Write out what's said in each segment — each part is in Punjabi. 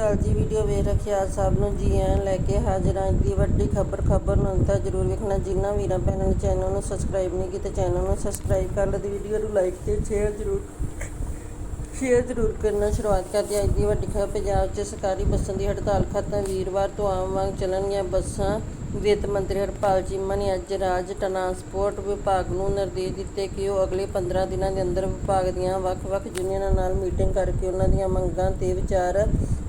ਅਕਾਲ ਜੀ ਵੀਡੀਓ ਵੇਖ ਰੱਖਿਆ ਸਭ ਨੂੰ ਜੀ ਆਇਆਂ ਲੈ ਕੇ ਹਾਜ਼ਰ ਹਾਂ। ਦੀ ਵੱਡੀ ਖਬਰ ਖਬਰ ਨੂੰ ਅੰਤ ਜ਼ਰੂਰ ਵੇਖਣਾ। ਜਿਨ੍ਹਾਂ ਵੀਰਾਂ ਭੈਣਾਂ ਨੇ ਚੈਨਲ ਨੂੰ ਸਬਸਕ੍ਰਾਈਬ ਨਹੀਂ ਕੀਤਾ, ਚੈਨਲ ਨੂੰ ਸਬਸਕ੍ਰਾਈਬ ਕਰ ਲਓ ਤੇ ਵੀਡੀਓ ਨੂੰ ਲਾਈਕ ਤੇ ਸ਼ੇਅਰ ਜ਼ਰੂਰ ਸ਼ੇਅਰ ਜ਼ਰੂਰ ਕਰਨਾ। ਸ਼ੁਰੂਆਤ ਕਰਦੇ ਹਾਂ। ਅੱਜ ਦੀ ਵੱਡੀ ਖਬਰ, ਪੰਜਾਬ 'ਚ ਸਰਕਾਰੀ ਬੱਸਾਂ ਦੀ ਹੜਤਾਲ ਖਤਮ। ਵੀਰਵਾਰ ਤੋਂ ਆਮ ਵਾਂਗ ਚੱਲਣਗੀਆਂ ਬੱਸਾਂ ਵਿੱਤ ਮੰਤਰੀ ਹਰਪਾਲ ਚੀਮਾ ਨੇ ਅੱਜ ਰਾਜ ਟਰਾਂਸਪੋਰਟ ਵਿਭਾਗ ਨੂੰ ਨਿਰਦੇਸ਼ ਦਿੱਤੇ ਕਿ ਉਹ ਅਗਲੇ 15 ਦਿਨਾਂ ਦੇ ਅੰਦਰ ਵਿਭਾਗ ਦੀਆਂ ਵੱਖ-ਵੱਖ ਯੂਨੀਅਨਾਂ ਨਾਲ ਮੀਟਿੰਗ ਕਰਕੇ ਉਹਨਾਂ ਦੀਆਂ ਮੰਗਾਂ ਤੇ ਵਿਚਾਰ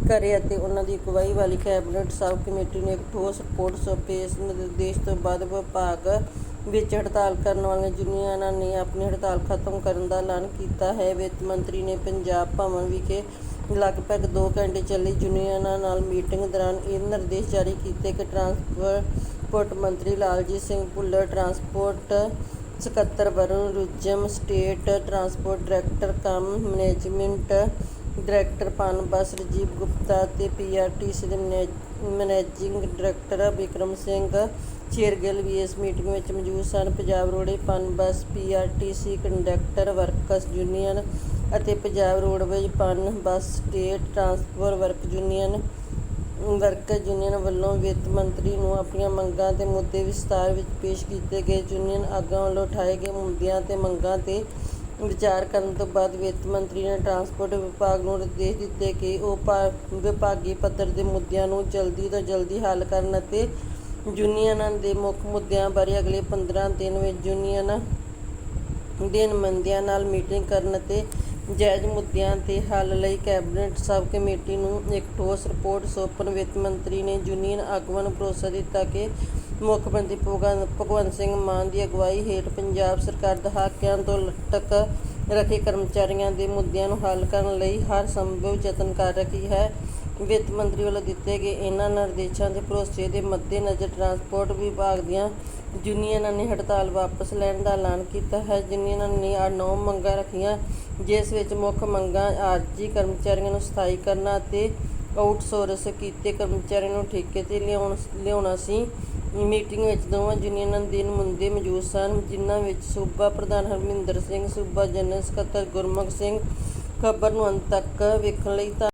ਕਰੇ ਅਤੇ ਉਹਨਾਂ ਦੀ ਅਗਵਾਈ ਵਾਲੀ ਕੈਬਨਿਟ ਸਬ ਕਮੇਟੀ ਨੂੰ ਇੱਕ ਠੋਸ ਰਿਪੋਰਟ ਸੌਂਪੇ। ਇਸ ਨਿਰਦੇਸ਼ ਤੋਂ ਬਾਅਦ ਵਿਭਾਗ ਵਿੱਚ ਹੜਤਾਲ ਕਰਨ ਵਾਲੀਆਂ ਯੂਨੀਅਨਾਂ ਨੇ ਆਪਣੀ ਹੜਤਾਲ ਖਤਮ ਕਰਨ ਦਾ ਐਲਾਨ ਕੀਤਾ ਹੈ। ਵਿੱਤ ਮੰਤਰੀ ਨੇ ਪੰਜਾਬ ਭਵਨ ਵਿਖੇ ਲਗਭਗ 2 ਘੰਟੇ ਚੱਲੀ ਯੂਨੀਅਨਾਂ ਨਾਲ ਮੀਟਿੰਗ ਦੌਰਾਨ ਇਹ ਨਿਰਦੇਸ਼ ਜਾਰੀ ਕੀਤੇ ਕਿ ਟਰਾਂਸਪੋਰਟ ਮੰਤਰੀ ਲਾਲਜੀਤ ਸਿੰਘ ਭੁੱਲਰ, ਟਰਾਂਸਪੋਰਟ ਸਕੱਤਰ Varun Rujam, state transport director cum management director PUNBUS Rajiv Gupta ਤੇ ਪੀਆਰਟੀਸੀ ਦੇ manage- managing director Vikram Singh Shergill ਵੀ ਇਸ ਮੀਟਿੰਗ ਵਿੱਚ ਮੌਜੂਦ ਸਨ। ਪੰਜਾਬ ਰੋਡੇ PUNBUS PRTC conductor, workers union ਅਤੇ Punjab roadways PUNBUS, state transport work union worker union ਵੱਲੋਂ ਵਿੱਤ ਮੰਤਰੀ ਨੂੰ ਆਪਣੀਆਂ ਮੰਗਾਂ ਤੇ ਮੁੱਦੇ ਵਿਸਤਾਰ ਵਿੱਚ ਪੇਸ਼ ਕੀਤੇ ਗਏ ਯੂਨੀਅਨ ਆਗੂਆਂ ਵੱਲੋਂ ਉਠਾਏ ਗਏ ਮੁੱਦਿਆਂ ਤੇ ਮੰਗਾਂ ਤੇ ਵਿਚਾਰ ਕਰਨ ਤੋਂ ਬਾਅਦ ਵਿੱਤ ਮੰਤਰੀ ਨੇ ਟਰਾਂਸਪੋਰਟ ਵਿਭਾਗ ਨੂੰ ਨਿਰਦੇਸ਼ ਦਿੱਤੇ ਕਿ ਉਹ ਭਾ- ਵਿਭਾਗੀ ਪੱਧਰ ਦੇ ਮੁੱਦਿਆਂ ਨੂੰ ਜਲਦੀ ਤੋਂ ਜਲਦੀ ਹੱਲ ਕਰਨ ਅਤੇ ਯੂਨੀਅਨਾਂ ਦੇ ਮੁੱਖ ਮੁੱਦਿਆਂ ਬਾਰੇ ਅਗਲੇ 15 ਦਿਨ ਵਿੱਚ ਯੂਨੀਅਨ ਦੇ ਨੁਮਾਇੰਦਿਆਂ ਨਾਲ ਮੀਟਿੰਗ ਕਰਨ ਅਤੇ ਜਾਇਜ਼ ਮੁੱਦਿਆਂ ਤੇ ਹੱਲ ਲਈ ਕੈਬਨਿਟ ਸਬ ਕਮੇਟੀ ਨੂੰ ਇੱਕ ਠੋਸ ਰਿਪੋਰਟ ਸੌਂਪਣ ਵਿੱਤ ਮੰਤਰੀ ਨੇ ਯੂਨੀਅਨ ਆਗੂਆਂ ਨੂੰ ਭਰੋਸਾ ਦਿੱਤਾ ਕਿ ਮੁੱਖ ਮੰਤਰੀ ਭਗਵੰਤ ਸਿੰਘ ਮਾਨ ਦੀ ਅਗਵਾਈ ਹੇਠ ਪੰਜਾਬ ਸਰਕਾਰ ਦਹਾਕਿਆਂ ਤੋਂ ਲਟਕ ਰੱਖੇ ਕਰਮਚਾਰੀਆਂ ਦੇ ਮੁੱਦਿਆਂ ਨੂੰ ਹੱਲ ਕਰਨ ਲਈ ਹਰ ਸੰਭਵ ਯਤਨ ਕਰ ਰਹੀ ਹੈ। ਵਿੱਤ ਮੰਤਰੀ ਵੱਲੋਂ ਦਿੱਤੇ ਗਏ ਇਹਨਾਂ ਨਿਰਦੇਸ਼ਾਂ ਦੇ ਭਰੋਸੇ ਦੇ ਮੱਦੇਨਜ਼ਰ ਟਰਾਂਸਪੋਰਟ ਵਿਭਾਗ ਦੀਆਂ ਯੂਨੀਅਨਾਂ ਨੇ ਹੜਤਾਲ ਵਾਪਸ ਲੈਣ ਦਾ ਐਲਾਨ ਕੀਤਾ ਹੈ। ਯੂਨੀਅਨਾਂ ਨੇ ਆ ਨੌ ਮੰਗਾਂ ਰੱਖੀਆਂ, ਜਿਸ ਵਿੱਚ ਮੁੱਖ ਮੰਗਾਂ ਆਰਜੀ ਕਰਮਚਾਰੀਆਂ ਨੂੰ ਸਥਾਈ ਕਰਨਾ ਅਤੇ ਆਊਟਸੋਰਸ ਕੀਤੇ ਕਰਮਚਾਰੀਆਂ ਨੂੰ ਠੇਕੇ ਤੇ ਲਿਆਉਣ, ਲਿਆਉਣਾ ਸੀ। ਮੀਟਿੰਗ ਵਿੱਚ ਦੋਵਾਂ ਯੂਨੀਅਨਾਂ ਦੇ ਮੁੰਦੇ ਮੌਜੂਦ ਸਨ, ਜਿਨ੍ਹਾਂ ਵਿੱਚ ਸੂਬਾ ਪ੍ਰਧਾਨ ਹਰਮਿੰਦਰ ਸਿੰਘ, ਸੂਬਾ ਜਨਰਲ ਸਕੱਤਰ ਗੁਰਮੁਖ ਸਿੰਘ, ਖਬਰ ਨੂੰ ਅੰਤ ਤੱਕ ਵੇਖਣ ਲਈ ਧੰਨ-